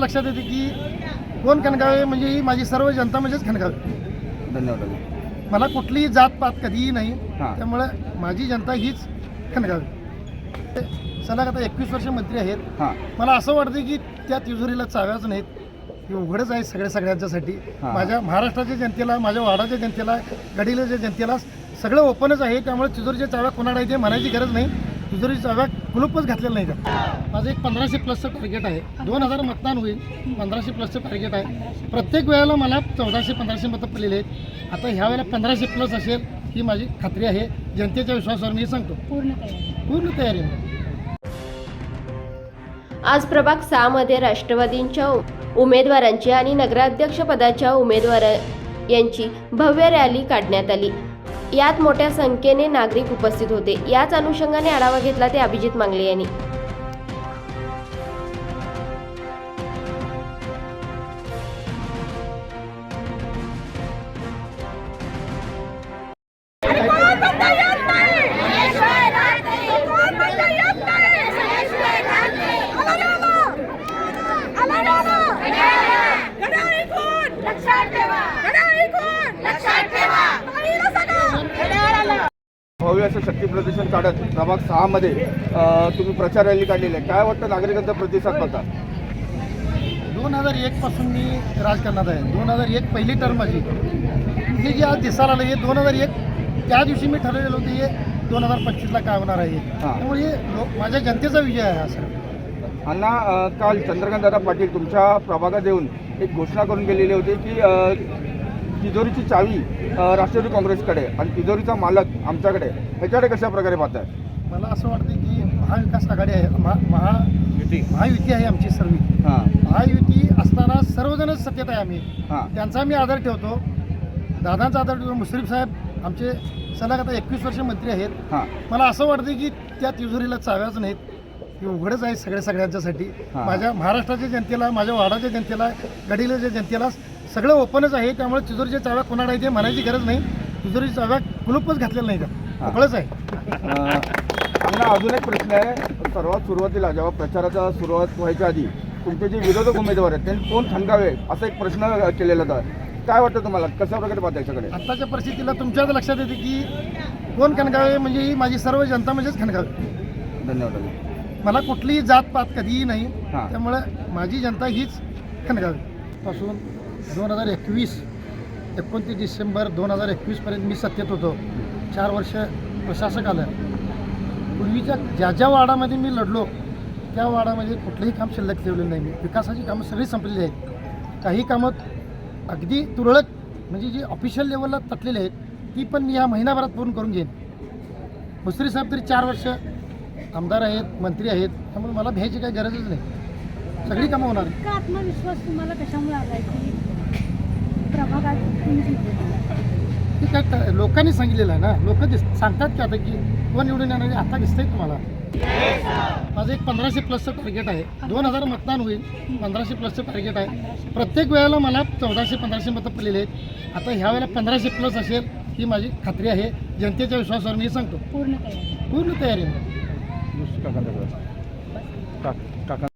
लक्षात येते की कोण खणगावे म्हणजे ही माझी सर्व जनता म्हणजेच खणगावे. धन्यवाद. मला कुठलीही जात पात कधीही नाही. हां. त्यामुळे माझी जनता हीच खणगावे. सलग आता एकवीस वर्ष मंत्री आहेत. हां. मला असं वाटतं की त्या तिजोरीला चाव्याच नाहीत. हे उघडच आहे सगळ्या सगळ्यांच्यासाठी. हां. माझ्या महाराष्ट्राच्या जनतेला माझ्या वाडाच्या जनतेला गडीलाच्या जनतेला सगळं ओपनच आहे. त्यामुळे तिजोरीच्या चाव्या कोणाला आहे ते म्हणायची गरज नाही. तिजोरी चाव्या कुलूपच घातलेलं नाही का माझं एक पंधराशे प्लसचं टार्गेट आहे. दोन हजार मतदान होईल पंधराशे प्लसचं टार्गेट आहे. प्रत्येक वेळेला मला चौदाशे पंधराशे मतं पडलेले आहेत. आता ह्या वेळेला पंधराशे प्लस असेल ही माझी खात्री आहे. जनतेच्या विश्वासावर मी सांगतो. पूर्ण तयारी. पूर्ण तयारी आहे. आज प्रभाग सहामध्ये राष्ट्रवादींच्या उमेदवारांची आणि नगराध्यक्षपदाच्या उमेदवार यांची भव्य रॅली काढण्यात आली. यात मोठ्या संख्येने नागरिक उपस्थित होते. याच अनुषंगाने आढावा घेतला ते अभिजित मांगले यांनी. भव्य असं शक्ती प्रदर्शन काढत प्रभाग सहामध्ये तुम्ही प्रचार रॅली काढलेली आहे. काय वाटतं नागरिकांचा प्रतिसाद बघा दोन हजार एक पासून मी राजकारणात आहे. दोन हजार एक पहिली टर्म माझी. हे जे आज दिसायला आलं हे दोन हजार एक त्या दिवशी मी ठरवलेलं होतं हे दोन हजार पंचवीसला काय होणार आहे हां. त्यामुळे हे माझ्या जनतेचा विजय आहे सर. अण्णा काल चंद्रकांत दादा पाटील तुमच्या प्रभागात येऊन एक घोषणा करून गेलेली होती की तिजोरीची चावी राष्ट्रवादी काँग्रेसकडे आणि तिजोरीचा मालक आमच्याकडे ह्याच्याकडे कशा प्रकारे पाहताय? मला असं वाटतं की महाविकास आघाडी आहे महा महा महायुती आहे आमची सर्व. हां. महायुती असताना सर्वजणच सत्तेत आहे आम्ही. हां. त्यांचा मी आदर ठेवतो. दादांचा आदर ठेवतो. मुश्रीफ साहेब आमचे सलग आता एकवीस वर्ष मंत्री आहेत. हां. मला असं वाटतं की त्या तिजोरीला चाव्याच नाहीत. हे उघडच आहे सगळ्या सगळ्यांच्यासाठी. माझ्या महाराष्ट्राच्या जनतेला माझ्या वाडाच्या जनतेला गडीलाच्या जनतेला सगळं ओपनच आहे त्यामुळे तिजोरीच्या चाव्या कोणाला आहे ते म्हणायची गरज नाही. तिजोरीच्या चाव्या कुलूपच घातलेलं नाही का. उघडच आहे. अजून एक प्रश्न आहे. सर्वात सुरुवातीला जेव्हा प्रचाराचा सुरुवात व्हायच्या आधी तुमचे जे विरोधक उमेदवार आहेत त्यांनी कोण खणगावे असा एक प्रश्न केलेला होता. काय वाटतं तुम्हाला? कशा प्रकारे पाहता याच्याकडे? आत्ताच्या परिस्थितीला तुमच्याच लक्षात येते की कोण खणगावे म्हणजे ही माझी सर्व जनता म्हणजेच खणगावे. धन्यवाद. मला कुठलीही जात पात कधीही नाही. त्यामुळे माझी जनता हीच खणगावी. पासून दोन हजार एकवीस एकोणतीस डिसेंबर दोन हजार एकवीसपर्यंत मी सत्तेत होतो. चार वर्ष प्रशासक आलं. पूर्वीच्या ज्या ज्या वाडामध्ये मी लढलो त्या वाडामध्ये कुठलंही काम शिल्लक ठेवलेलं नाही मी. विकासाची कामं सगळी संपलेली आहेत. काही कामं अगदी तुरळक म्हणजे जी ऑफिशियल लेवलला तटलेली आहेत ती पण मी या महिनाभरात पूर्ण करून घेईन. मुसरी साहेब तरी चार वर्ष आमदार आहेत मंत्री आहेत त्यामुळे मला भ्यायची काही गरजच नाही. सगळी कामं होणार आत्मविश्वास तुम्हाला कशामुळे आलाय तुम्ही ते काय क- लोकांनी सांगितलेलं आहे ना. लोक दिस सांगतात की आता की कोण निवडून येणार आहे? आता दिसतंय तुम्हाला. माझं एक पंधराशे प्लसचं टार्गेट आहे. दोन हजार मतदान होईल पंधराशे प्लसचं टार्गेट आहे. प्रत्येक वेळेला मला चौदाशे पंधराशे मतं पडलेले आहेत. आता ह्या वेळेला पंधराशे प्लस असेल ही माझी खात्री आहे. जनतेच्या विश्वासावर मी सांगतो. पूर्ण तयारी. पूर्ण तयारी आहे. काका